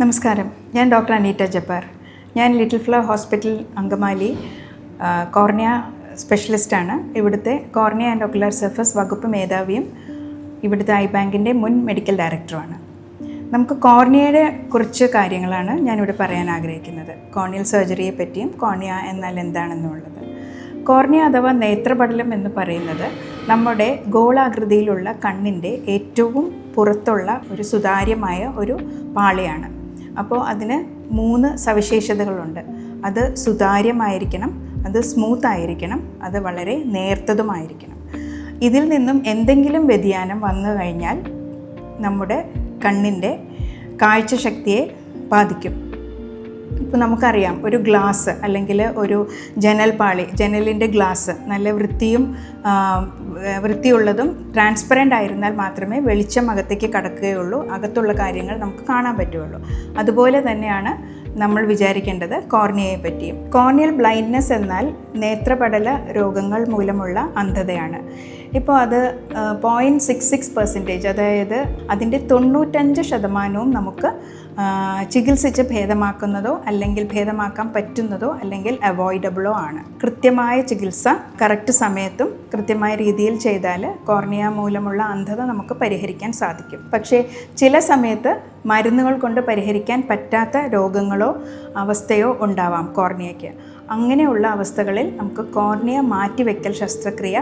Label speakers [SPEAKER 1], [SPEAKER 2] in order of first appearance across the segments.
[SPEAKER 1] നമസ്കാരം. ഞാൻ ഡോക്ടർ അനീറ്റ ജപ്പാർ ഞാൻ little flower hospital Angamaly cornea സ്പെഷ്യലിസ്റ്റാണ്. ഇവിടുത്തെ കോർണിയ ആൻഡ് ഒക്കുലർ സർഫസ് വകുപ്പ് മേധാവിയും ഇവിടുത്തെ ഐ ബാങ്കിന്റെ മുൻ മെഡിക്കൽ ഡയറക്ടറുമാണ്. നമുക്ക് കോർണിയയുടെ കുറച്ച് കാര്യങ്ങളാണ് ഞാനിവിടെ പറയാൻ ആഗ്രഹിക്കുന്നത്. കോർണിയൽ സർജറിയെ പറ്റിയും കോർണിയ എന്നാൽ എന്താണെന്നുള്ളത്. കോർണിയ അഥവാ നേത്രപടലം എന്ന് പറയുന്നത് നമ്മുടെ ഗോളാകൃതിയിലുള്ള കണ്ണിന്റെ ഏറ്റവും പുറത്തുള്ള ഒരു സുതാര്യമായ ഒരു പാളിയാണ്. അപ്പോൾ അതിന് മൂന്ന് സവിശേഷതകളുണ്ട്. അത് സുതാര്യമായിരിക്കണം അത് സ്മൂത്ത് ആയിരിക്കണം അത് വളരെ നേർത്തതുമായിരിക്കണം. ഇതിൽ നിന്നും എന്തെങ്കിലും വ്യതിയാനം വന്നു കഴിഞ്ഞാൽ നമ്മുടെ കണ്ണിന്റെ കാഴ്ചശക്തിയെ ബാധിക്കും. ഇപ്പോൾ നമുക്കറിയാം ഒരു ഗ്ലാസ് അല്ലെങ്കിൽ ഒരു ജനൽപാളി ജനലിന്റെ ഗ്ലാസ് നല്ല വൃത്തിയും വൃത്തിയുള്ളതും ട്രാൻസ്പെറന്റ് ആയിരുന്നാൽ മാത്രമേ വെളിച്ചം അകത്തേക്ക് കടക്കുകയുള്ളൂ. അകത്തുള്ള കാര്യങ്ങൾ നമുക്ക് കാണാൻ പറ്റുകയുള്ളൂ. അതുപോലെ തന്നെയാണ് നമ്മൾ വിചാരിക്കേണ്ടത് കോർണിയയെ പറ്റിയും. കോർണിയൽ ബ്ലൈൻഡ്നെസ് എന്നാൽ നേത്രപടല രോഗങ്ങൾ മൂലമുള്ള അന്ധതയാണ്. ഇപ്പോൾ അത് പോയിന്റ് സിക്സ് സിക്സ് പെർസെന്റേജ് അതായത് അതിന്റെ തൊണ്ണൂറ്റഞ്ച് ശതമാനവും നമുക്ക് ചികിത്സിച്ച് ഭേദമാക്കുന്നതോ അല്ലെങ്കിൽ ഭേദമാക്കാൻ പറ്റുന്നതോ അല്ലെങ്കിൽ അവോയ്ഡബിളോ ആണ്. കൃത്യമായ ചികിത്സ കറക്റ്റ് സമയത്തും കൃത്യമായ രീതിയിൽ ചെയ്താൽ കോർണിയ മൂലമുള്ള അന്ധത നമുക്ക് പരിഹരിക്കാൻ സാധിക്കും. പക്ഷേ ചില സമയത്ത് മരുന്നുകൾ കൊണ്ട് പരിഹരിക്കാൻ പറ്റാത്ത രോഗങ്ങളോ അവസ്ഥയോ ഉണ്ടാവാം കോർണിയയ്ക്ക്. അങ്ങനെയുള്ള അവസ്ഥകളിൽ നമുക്ക് കോർണിയ മാറ്റിവെക്കൽ ശസ്ത്രക്രിയ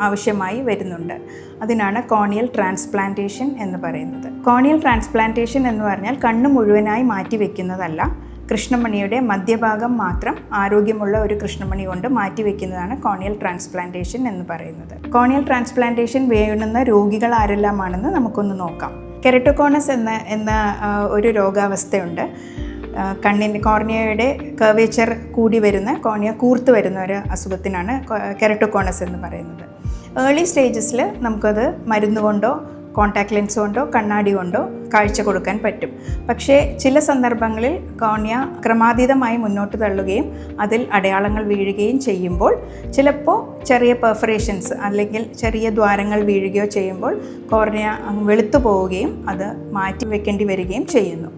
[SPEAKER 1] ആവശ്യമായി വരുന്നുണ്ട്. അതിനാണ് കോണിയൽ ട്രാൻസ്പ്ലാന്റേഷൻ എന്ന് പറയുന്നത്. കോണിയൽ ട്രാൻസ്പ്ലാന്റേഷൻ എന്ന് പറഞ്ഞാൽ കണ്ണ് മുഴുവനായി മാറ്റിവെക്കുന്നതല്ല കൃഷ്ണമണിയുടെ മധ്യഭാഗം മാത്രം ആരോഗ്യമുള്ള ഒരു കൃഷ്ണമണി കൊണ്ട് മാറ്റിവെക്കുന്നതാണ് കോണിയൽ ട്രാൻസ്പ്ലാന്റേഷൻ എന്ന് പറയുന്നത്. കോണിയൽ ട്രാൻസ്പ്ലാന്റേഷൻ വേണുന്ന രോഗികൾ ആരെല്ലാമാണെന്ന് നമുക്കൊന്ന് നോക്കാം. കെരട്ടോകോണസ് എന്ന എന്ന ഒരു രോഗാവസ്ഥയുണ്ട്. കണ്ണിന്റെ കോർണിയയുടെ കർവേച്ചർ കൂടി വരുന്ന കോർണിയ കൂർത്ത് വരുന്ന ഒരു അസുഖത്തിനാണ് കെരട്ടോകോണസ് എന്ന് പറയുന്നത്. ഏർലി സ്റ്റേജസിൽ നമുക്കത് മരുന്ന് കൊണ്ടോ കോൺടാക്ട് ലെൻസ് കൊണ്ടോ കണ്ണാടി കൊണ്ടോ കാഴ്ച കൊടുക്കാൻ പറ്റും. പക്ഷേ ചില സന്ദർഭങ്ങളിൽ കോർണിയ ക്രമാതീതമായി മുന്നോട്ട് തള്ളുകയും അതിൽ അടയാളങ്ങൾ വീഴുകയും ചെയ്യുമ്പോൾ ചിലപ്പോൾ ചെറിയ പെർഫറേഷൻസ് അല്ലെങ്കിൽ ചെറിയ ദ്വാരങ്ങൾ വീഴുകയോ ചെയ്യുമ്പോൾ കോർണിയ വെളുത്തു പോവുകയും അത് മാറ്റി വെക്കേണ്ടി വരികയും ചെയ്യുന്നു.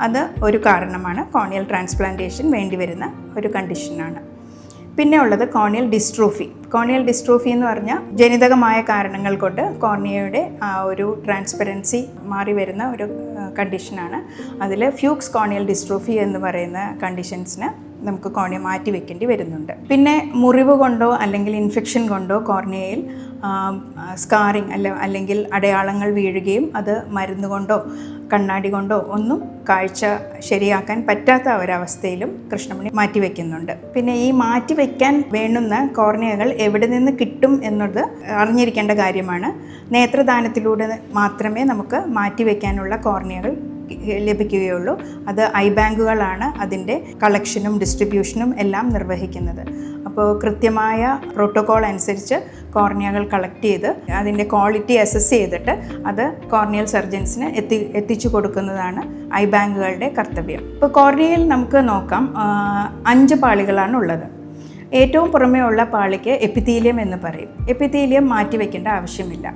[SPEAKER 1] അത് ഒരു കാരണമാണ്. കോണിയൽ ട്രാൻസ്പ്ലാന്റേഷൻ വേണ്ടിവരുന്ന ഒരു കണ്ടീഷനാണ്. പിന്നെ ഉള്ളത് കോണിയൽ ഡിസ്ട്രോഫി കോണിയൽ ഡിസ്ട്രോഫി എന്ന് പറഞ്ഞാൽ ജനിതകമായ കാരണങ്ങൾ കൊണ്ട് കോർണിയയുടെ ആ ഒരു ട്രാൻസ്പെറൻസി മാറി വരുന്ന ഒരു കണ്ടീഷനാണ് അതിൽ ഫ്യൂക്സ് കോണിയൽ ഡിസ്ട്രോഫി എന്ന് പറയുന്ന കണ്ടീഷൻസിന് നമുക്ക് കോർണിയ മാറ്റി വെക്കേണ്ടി വരുന്നുണ്ട്. പിന്നെ മുറിവ് കൊണ്ടോ അല്ലെങ്കിൽ ഇൻഫെക്ഷൻ കൊണ്ടോ കോർണിയയിൽ സ്കാറിങ് അല്ല അല്ലെങ്കിൽ അടയാളങ്ങൾ വീഴുകയും അത് മരുന്ന് കൊണ്ടോ കണ്ണാടി കൊണ്ടോ ഒന്നും കാഴ്ച ശരിയാക്കാൻ പറ്റാത്ത ഒരവസ്ഥയിലും കൃഷ്ണമണി മാറ്റിവെക്കുന്നുണ്ട്. പിന്നെ ഈ മാറ്റിവെക്കാൻ വേണ്ടുന്ന കോർണിയകൾ എവിടെ നിന്ന് കിട്ടും എന്നത് അറിഞ്ഞിരിക്കേണ്ട കാര്യമാണ്. നേത്രദാനത്തിലൂടെ മാത്രമേ നമുക്ക് മാറ്റിവെക്കാനുള്ള കോർണിയകൾ ലഭിക്കുകയുള്ളൂ. അത് ഐ ബാങ്കുകളാണ് അതിന്റെ കളക്ഷനും ഡിസ്ട്രിബ്യൂഷനും എല്ലാം നിർവഹിക്കുന്നത്. അപ്പോൾ കൃത്യമായ പ്രോട്ടോകോൾ അനുസരിച്ച് കോർണിയകൾ കളക്ട് ചെയ്ത് അതിന്റെ ക്വാളിറ്റി അസസ് ചെയ്തിട്ട് അത് കോർണിയൽ സർജൻസിന് എത്തി എത്തിച്ചു കൊടുക്കുന്നതാണ് ഐ ബാങ്കുകളുടെ കർത്തവ്യം. ഇപ്പോൾ കോർണിയയിൽ നമുക്ക് നോക്കാം അഞ്ച് പാളികളാണ് ഉള്ളത്. ഏറ്റവും പുറമേ ഉള്ള പാളിക്ക് എപ്പിത്തീലിയം എന്ന് പറയും. എപ്പിത്തീലിയം മാറ്റിവെക്കേണ്ട ആവശ്യമില്ല.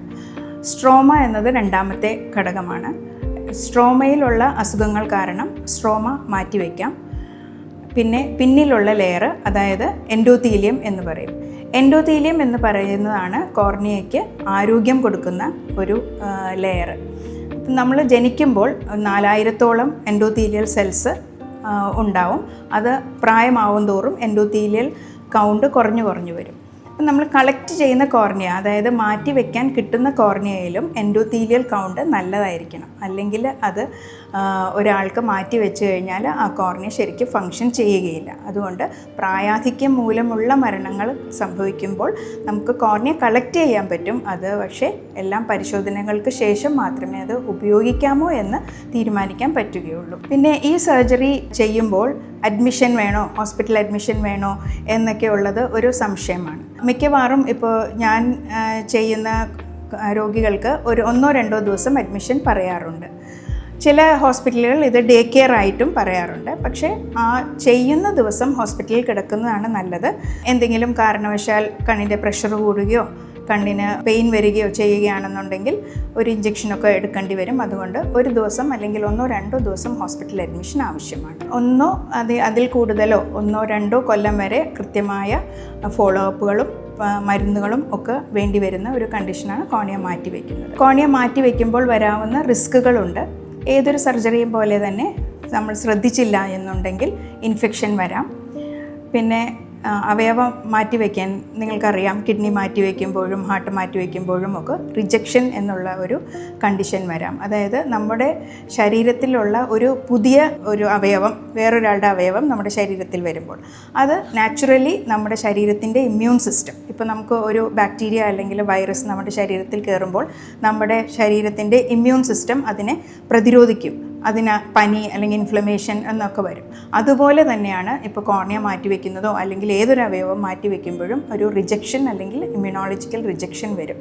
[SPEAKER 1] സ്ട്രോമ എന്നത് രണ്ടാമത്തെ ഘടകമാണ്. സ്ട്രോമയിലുള്ള അസുഖങ്ങൾ കാരണം സ്ട്രോമ മാറ്റിവെക്കാം. പിന്നെ പിന്നിലുള്ള ലെയർ അതായത് എൻഡോത്തീലിയം എന്ന് പറയും. എൻഡോത്തീലിയം എന്ന് പറയുന്നതാണ് കോർണിയയ്ക്ക് ആരോഗ്യം കൊടുക്കുന്ന ഒരു ലെയർ. നമ്മൾ ജനിക്കുമ്പോൾ നാലായിരത്തോളം എൻഡോത്തീലിയൽ സെൽസ് ഉണ്ടാവും. അത് പ്രായമാവും തോറും എൻഡോത്തീലിയൽ കൗണ്ട് കുറഞ്ഞു കുറഞ്ഞു വരും. അപ്പം നമ്മൾ കളക്ട് ചെയ്യുന്ന കോർണിയ അതായത് മാറ്റി വെക്കാൻ കിട്ടുന്ന കോർണിയയിലും എൻഡോത്തീലിയൽ കൗണ്ട് നല്ലതായിരിക്കണം. അല്ലെങ്കിൽ അത് ഒരാൾക്ക് മാറ്റി വെച്ച് കഴിഞ്ഞാൽ ആ കോർണിയ ശരിക്കും ഫങ്ഷൻ ചെയ്യുകയില്ല. അതുകൊണ്ട് പ്രായാധിക്യം മൂലമുള്ള മരണങ്ങൾ സംഭവിക്കുമ്പോൾ നമുക്ക് കോർണിയ കളക്ട് ചെയ്യാൻ പറ്റും. അത് പക്ഷേ എല്ലാം പരിശോധനകൾക്ക് ശേഷം മാത്രമേ അത് ഉപയോഗിക്കാമോ എന്ന് തീരുമാനിക്കാൻ പറ്റുകയുള്ളൂ. പിന്നെ ഈ സർജറി ചെയ്യുമ്പോൾ അഡ്മിഷൻ വേണോ? ഹോസ്പിറ്റൽ അഡ്മിഷൻ വേണോ? എന്നൊക്കെ ഉള്ളത് ഒരു സംശയമാണ്. മിക്കവാറും ഇപ്പോൾ ഞാൻ ചെയ്യുന്ന രോഗികൾക്ക് ഒരു ഒന്നോ രണ്ടോ ദിവസം അഡ്മിഷൻ പറയാറുണ്ട്. ചില ഹോസ്പിറ്റലുകൾ ഇത് ഡേ കെയർ ആയിട്ടും പറയാറുണ്ട്. പക്ഷേ ആ ചെയ്യുന്ന ദിവസം ഹോസ്പിറ്റലിൽ കിടക്കുന്നതാണ് നല്ലത്. എന്തെങ്കിലും കാരണവശാൽ കണ്ണിന്റെ പ്രഷർ കൂടുകയോ കണ്ണിന് പെയിൻ വരികയോ ചെയ്യുകയാണെന്നുണ്ടെങ്കിൽ ഒരു ഇഞ്ചെക്ഷനൊക്കെ എടുക്കേണ്ടി വരും. അതുകൊണ്ട് ഒരു ദിവസം അല്ലെങ്കിൽ ഒന്നോ രണ്ടോ ദിവസം ഹോസ്പിറ്റൽ അഡ്മിഷൻ ആവശ്യമാണ്. ഒന്നോ അത് അതിൽ കൂടുതലോ ഒന്നോ രണ്ടോ കൊല്ലം വരെ കൃത്യമായ ഫോളോ അപ്പുകളും മരുന്നുകളും ഒക്കെ വേണ്ടി വരുന്ന ഒരു കണ്ടീഷനാണ് കോണിയ മാറ്റി വയ്ക്കുന്നത് കോണിയ മാറ്റി വയ്ക്കുമ്പോൾ വരാവുന്ന റിസ്ക്കുകളുണ്ട് ഏതൊരു സർജറിയും പോലെ തന്നെ നമ്മൾ ശ്രദ്ധിച്ചില്ല എന്നുണ്ടെങ്കിൽ ഇൻഫെക്ഷൻ വരാം. പിന്നെ അവയവം മാറ്റിവെക്കാൻ നിങ്ങൾക്കറിയാം. കിഡ്നി മാറ്റി വയ്ക്കുമ്പോഴും ഹാർട്ട് മാറ്റി വയ്ക്കുമ്പോഴും ഒക്കെ റിജക്ഷൻ എന്നുള്ള ഒരു കണ്ടീഷൻ വരാം. അതായത് നമ്മുടെ ശരീരത്തിലുള്ള ഒരു പുതിയ ഒരു അവയവം വേറൊരാളുടെ അവയവം നമ്മുടെ ശരീരത്തിൽ വരുമ്പോൾ അത് നാച്ചുറലി നമ്മുടെ ശരീരത്തിന്റെ ഇമ്മ്യൂൺ സിസ്റ്റം ഇപ്പോൾ നമുക്ക് ഒരു ബാക്ടീരിയ അല്ലെങ്കിൽ വൈറസ് നമ്മുടെ ശരീരത്തിൽ കയറുമ്പോൾ നമ്മുടെ ശരീരത്തിന്റെ ഇമ്മ്യൂൺ സിസ്റ്റം അതിനെ പ്രതിരോധിക്കും. അതിന് പനി അല്ലെങ്കിൽ ഇൻഫ്ലമേഷൻ എന്നൊക്കെ വരും. അതുപോലെ തന്നെയാണ് ഇപ്പോൾ കോർണിയ മാറ്റിവെക്കുന്നതോ അല്ലെങ്കിൽ ഏതൊരു അവയവം മാറ്റിവെക്കുമ്പോഴും ഒരു റിജക്ഷൻ അല്ലെങ്കിൽ ഇമ്മ്യൂണോളജിക്കൽ റിജക്ഷൻ വരും.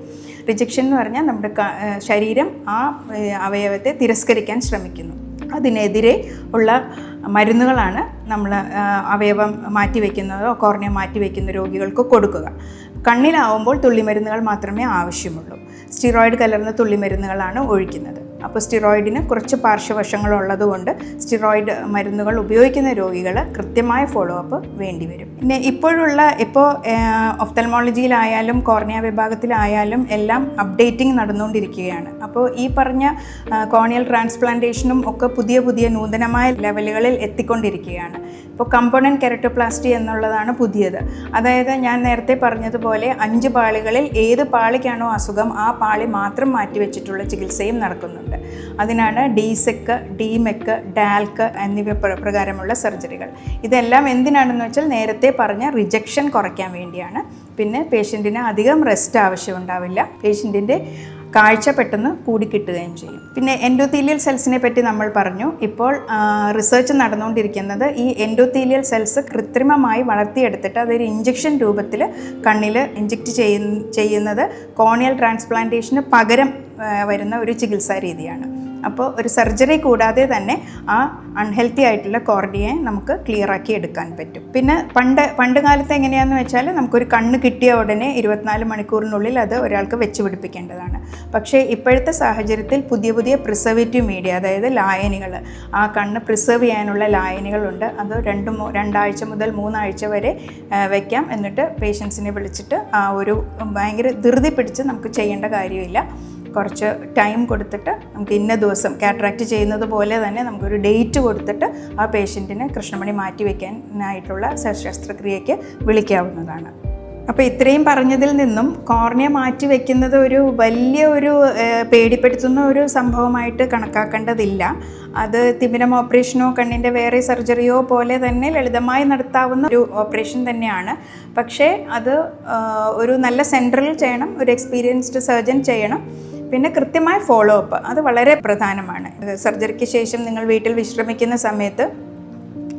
[SPEAKER 1] റിജക്ഷൻ എന്ന് പറഞ്ഞാൽ നമ്മുടെ ശരീരം ആ അവയവത്തെ തിരസ്കരിക്കാൻ ശ്രമിക്കുന്നു. അതിനെതിരെ ഉള്ള മരുന്നുകളാണ് നമ്മൾ അവയവം മാറ്റിവെക്കുന്നതോ കോർണിയ മാറ്റിവെക്കുന്ന രോഗികൾക്ക് കൊടുക്കുക. കണ്ണിലാവുമ്പോൾ തുള്ളിമരുന്നുകൾ മാത്രമേ ആവശ്യമുള്ളൂ. സ്റ്റിറോയിഡ് കലർന്ന തുള്ളിമരുന്നുകളാണ് ഒഴിക്കുന്നത്. അപ്പോൾ സ്റ്റിറോയിഡിന് കുറച്ച് പാർശ്വവശങ്ങളുള്ളതുകൊണ്ട് സ്റ്റിറോയിഡ് മരുന്നുകൾ ഉപയോഗിക്കുന്ന രോഗികൾ കൃത്യമായ ഫോളോ അപ്പ് വേണ്ടിവരും. പിന്നെ ഇപ്പോഴുള്ള ഇപ്പോൾ ഒഫ്തൽമോളജിയിലായാലും കോർണിയ വിഭാഗത്തിലായാലും എല്ലാം അപ്ഡേറ്റിംഗ് നടന്നുകൊണ്ടിരിക്കുകയാണ്. അപ്പോൾ ഈ പറഞ്ഞ കോർണിയൽ ട്രാൻസ്പ്ലാന്റേഷനും ഒക്കെ പുതിയ പുതിയ നൂതനമായ ലെവലുകളിൽ എത്തിക്കൊണ്ടിരിക്കുകയാണ്. ഇപ്പോൾ കമ്പോണന്റ് കെരട്ടോപ്ലാസ്റ്റി എന്നുള്ളതാണ് പുതിയത്. അതായത് ഞാൻ നേരത്തെ പറഞ്ഞതുപോലെ അഞ്ച് പാളികളിൽ ഏത് പാളിക്കാണോ അസുഖം ആ പാളി മാത്രം മാറ്റിവെച്ചിട്ടുള്ള ചികിത്സയും നടക്കുന്നുണ്ട്. അതിനാണ് ഡീസെക്ക് ഡീമെക്ക് ഡാൽക്ക് എന്നിവ പ്രകാരമുള്ള സർജറികൾ. ഇതെല്ലാം എന്തിനാണെന്ന് വെച്ചാൽ നേരത്തെ പറഞ്ഞ റിജക്ഷൻ കുറയ്ക്കാൻ വേണ്ടിയാണ്. പിന്നെ പേഷ്യന്റിന് അധികം റെസ്റ്റ് ആവശ്യമുണ്ടാവില്ല പേഷ്യന്റിന്റെ കാഴ്ച പെട്ടെന്ന് കൂടിക്കിട്ടുകയും ചെയ്യും. പിന്നെ എൻഡോത്തീലിയൽ സെൽസിനെ പറ്റി നമ്മൾ പറഞ്ഞു. ഇപ്പോൾ റിസർച്ച് നടന്നുകൊണ്ടിരിക്കുന്നത് ഈ എൻഡോത്തീലിയൽ സെൽസ് കൃത്രിമമായി വളർത്തിയെടുത്തിട്ട് അതൊരു ഇഞ്ചക്ഷൻ രൂപത്തിൽ കണ്ണിൽ ഇഞ്ചക്റ്റ് ചെയ്യുന്ന ചെയ്യുന്നത് കോണിയൽ ട്രാൻസ്പ്ലാന്റേഷന് പകരം വരുന്ന ഒരു ചികിത്സാ രീതിയാണ്. അപ്പോൾ ഒരു സർജറി കൂടാതെ തന്നെ ആ അൺഹെൽത്തി ആയിട്ടുള്ള കോർഡിയെ നമുക്ക് ക്ലിയർ ആക്കി എടുക്കാൻ പറ്റും. പിന്നെ പണ്ട് പണ്ട് കാലത്ത് എങ്ങനെയാണെന്ന് വെച്ചാൽ നമുക്കൊരു കണ്ണ് കിട്ടിയ ഉടനെ ഇരുപത്തിനാല് മണിക്കൂറിനുള്ളിൽ അത് ഒരാൾക്ക് വെച്ച് പിടിപ്പിക്കേണ്ടതാണ്. പക്ഷേ ഇപ്പോഴത്തെ സാഹചര്യത്തിൽ പുതിയ പുതിയ പ്രിസർവേറ്റീവ് മീഡിയ അതായത് ലായനികൾ ആ കണ്ണ് പ്രിസർവ് ചെയ്യാനുള്ള ലായനികളുണ്ട് അത് രണ്ട് രണ്ടാഴ്ച മുതൽ മൂന്നാഴ്ച വരെ വയ്ക്കാം എന്നിട്ട് പേഷ്യൻസിനെ വിളിച്ചിട്ട് ആ ഒരു ഭയങ്കര ധൃതി പിടിച്ച് നമുക്ക് ചെയ്യേണ്ട കാര്യമില്ല. കുറച്ച് ടൈം കൊടുത്തിട്ട് നമുക്ക് ഇന്ന ദിവസം കാട്രാക്ട് ചെയ്യുന്നത് പോലെ തന്നെ നമുക്കൊരു ഡേറ്റ് കൊടുത്തിട്ട് ആ പേഷ്യന്റിനെ കൃഷ്ണമണി മാറ്റി വയ്ക്കാനായിട്ടുള്ള ശസ്ത്രക്രിയയ്ക്ക് വിളിക്കാവുന്നതാണ്. അപ്പോൾ ഇത്രയും പറഞ്ഞതിൽ നിന്നും കോർണിയ മാറ്റി വയ്ക്കുന്നത് ഒരു വലിയ ഒരു പേടിപ്പെടുത്തുന്ന ഒരു സംഭവമായിട്ട് കണക്കാക്കേണ്ടതില്ല. അത് തിമിരം ഓപ്പറേഷനോ കണ്ണിന്റെ വേറെ സർജറിയോ പോലെ തന്നെ ലളിതമായി നടത്താവുന്ന ഒരു ഓപ്പറേഷൻ തന്നെയാണ്. പക്ഷേ അത് ഒരു നല്ല സെന്ററിൽ ചെയ്യണം ഒരു എക്സ്പീരിയൻസ്ഡ് സർജൻ ചെയ്യണം. പിന്നെ കൃത്യമായ ഫോളോ അപ്പ് അത് വളരെ പ്രധാനമാണ്. സർജറിക്ക് ശേഷം നിങ്ങൾ വീട്ടിൽ വിശ്രമിക്കുന്ന സമയത്ത്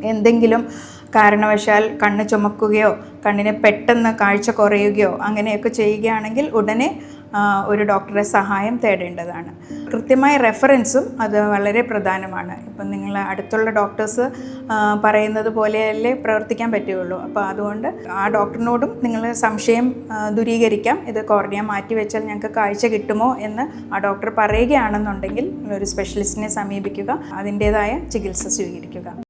[SPEAKER 1] എന്തെങ്കിലും കാരണവശാൽ കണ്ണ് ചുമക്കുകയോ കണ്ണിന് പെട്ടെന്ന് കാഴ്ച കുറയുകയോ അങ്ങനെയൊക്കെ ചെയ്യുകയാണെങ്കിൽ ഉടനെ ഒരു ഡോക്ടറെ സഹായം തേടേണ്ടതാണ്. കൃത്യമായ റെഫറൻസും അത് വളരെ പ്രധാനമാണ്. ഇപ്പം നിങ്ങൾ അടുത്തുള്ള ഡോക്ടേഴ്സ് പറയുന്നത് പോലെയല്ലേ പ്രവർത്തിക്കാൻ പറ്റുകയുള്ളൂ. അപ്പോൾ അതുകൊണ്ട് ആ ഡോക്ടറിനോടും നിങ്ങൾ സംശയം ദൂരീകരിക്കാം. ഇത് കോർണിയ മാറ്റി വെച്ചാൽ ഞങ്ങൾക്ക് കാഴ്ച കിട്ടുമോ എന്ന് ആ ഡോക്ടർ പറയുകയാണെന്നുണ്ടെങ്കിൽ ഒരു സ്പെഷ്യലിസ്റ്റിനെ സമീപിക്കുക അതിന്റേതായ ചികിത്സ സ്വീകരിക്കുക.